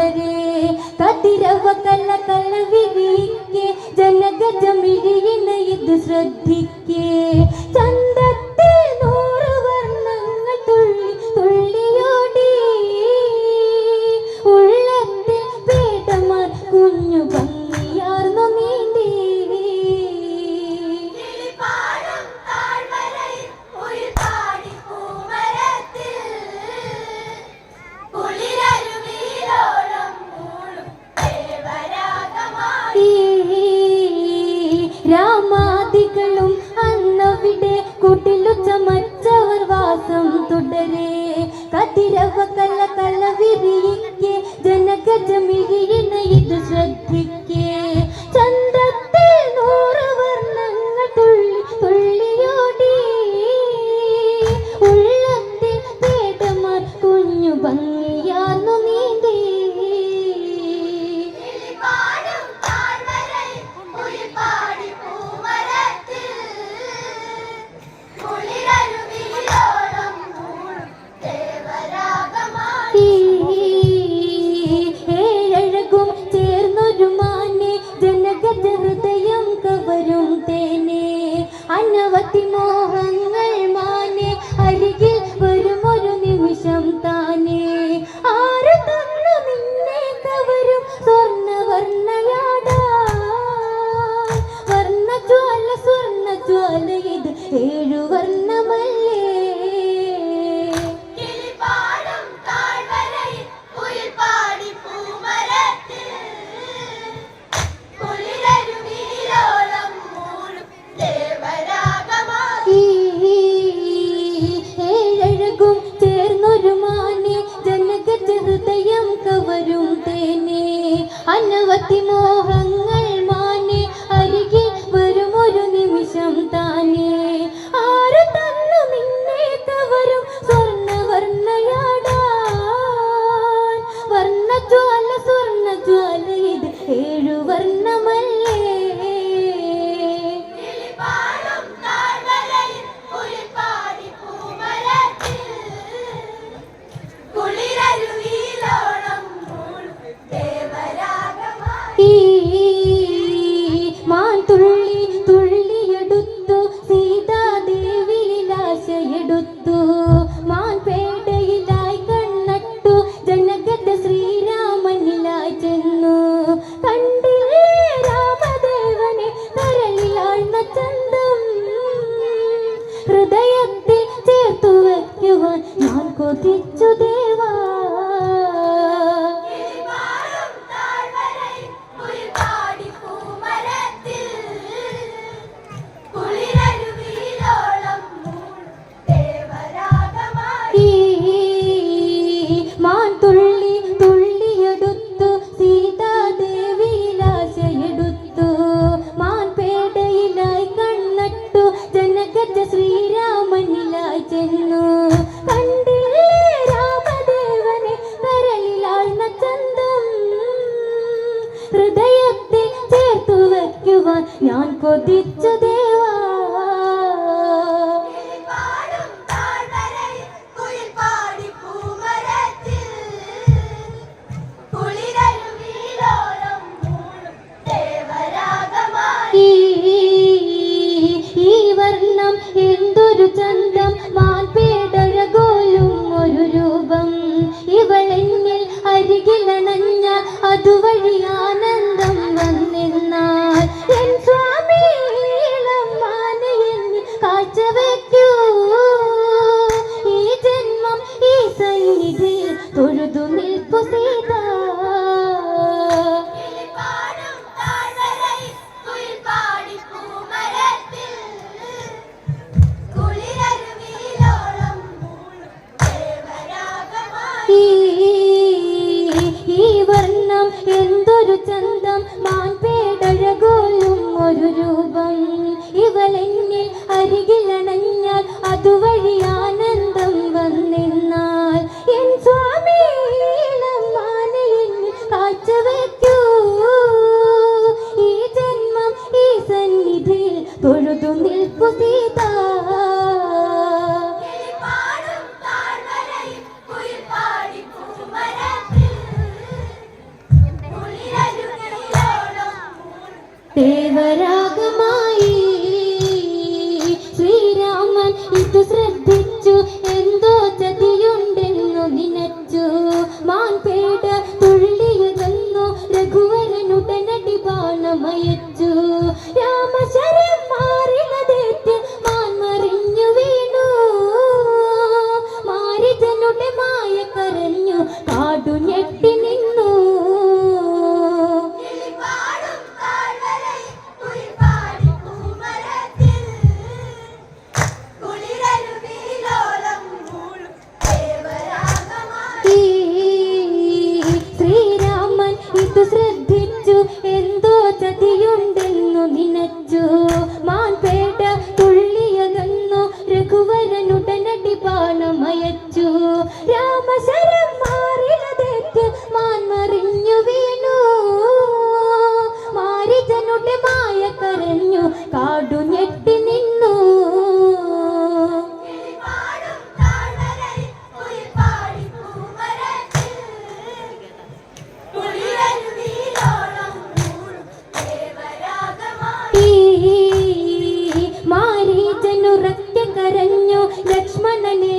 തൊടുവരെ കല്ല കല്ല അതിമോഹങ്ങൾ മാനെ അരികിൽ വരുമൊരു നിമിഷം താനേ. ആര് തന്നു നിന്നെ കവരും സ്വർണ വർണയാടാ വർണ ജ്വാല സ്വർണ ജ്വാല ഇത് ഏ Fátima Santo ഹൃദയത്തിൽ ചേർത്തു വയ്ക്കുവാൻ ഞാൻ കൊതിച്ചു ദേവാ. വർണം ഒരു രൂപം. അരികിലണഞ്ഞ അതുവഴിയാണ് തൊഴുതു നിൽപ്പു സീത. ตา